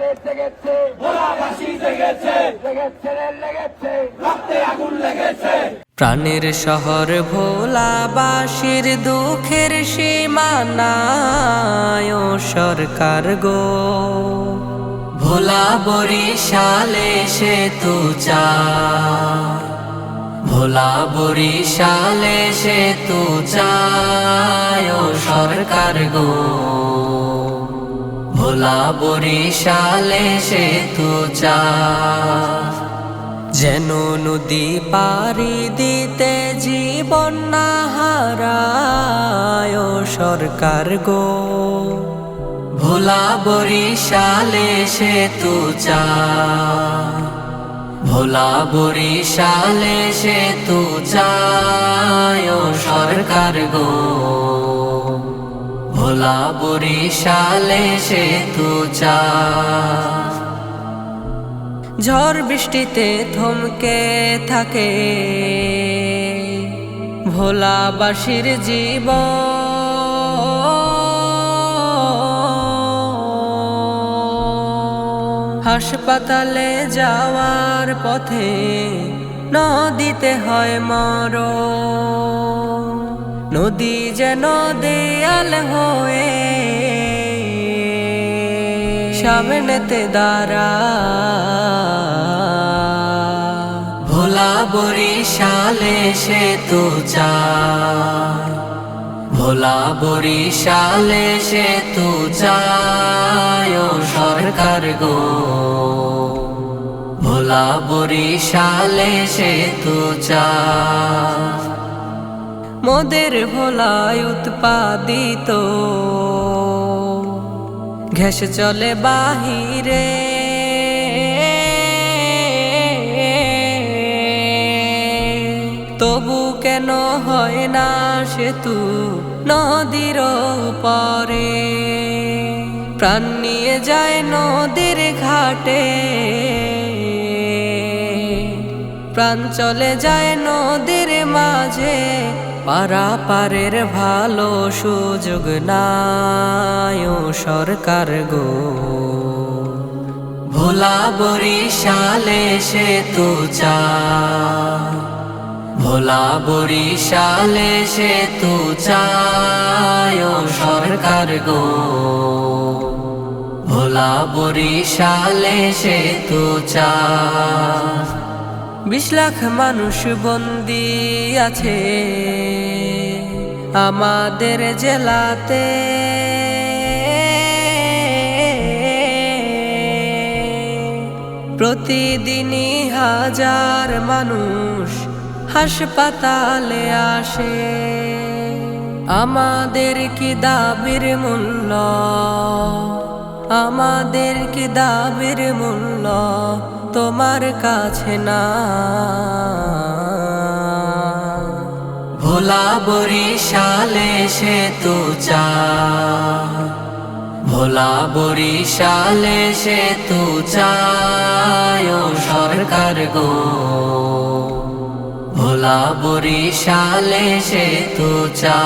রে জেগেছে লেগেছে লেগেছে রক্তে আগুন লেগেছে প্রাণের শহর ভোলাবাসীর দুঃখের সীমানায় সরকার গো। ভোলা বরিশালে সে তু চা ভোলা বরিশালে সে তু চায় সরকার গো। ভোলা বরিশালে সে তু চা। যেন নদী পারি দিতে জীবন না হারায় সরকার গো। ভোলা বরিশালে সে তু চা। ভোলা বরিশালে সে তু চায় সরকার গো। ভোলা বরিশালে সে তু চা। ঝড় বৃষ্টিতে থমকে থাকে ভোলাবাসীর জীব হাসপাতালে যাওয়ার পথে নদীতে হয় মর নদী যেন দেয়াল হয়ে সামনেতে দাঁড়া। ভোলা বরিশালে সে তু চা। ভোলা বরিশালে সে তু চায় সরকার গো। ভোলা বরিশালে সে তু চা। মোদের ভোলায় উৎপাদিত। ঘেস চলে বাহিরে। তবু কেন হয় না সেতু নদীর পরে প্রাণ নিয়ে যায় নদীর ঘাটে। প্রাণ চলে যায় নদীর মাঝে। পারা পারের ভালো সুযোগ নাই সরকার গো। ভোলা বরিশালে সে তু চা ভোলা বরিশালে সে তু চায় সরকার গো। ভোলা বরিশালে সে তু চা বিশ লাখ মানুষ বন্দি আছে আমাদের জেলাতে। প্রতিদিনই হাজার মানুষ হাসপাতালে আসে। আমাদের কি দাবির মূল্য? আমাদের কি দাবির মূল্য? তোমার কাছে না। ভোলা বরিশালে সে তু চা। ভোলা বরিশালে সে তু চায় সরকার গো। ভোলা বরিশালে সে তু চা।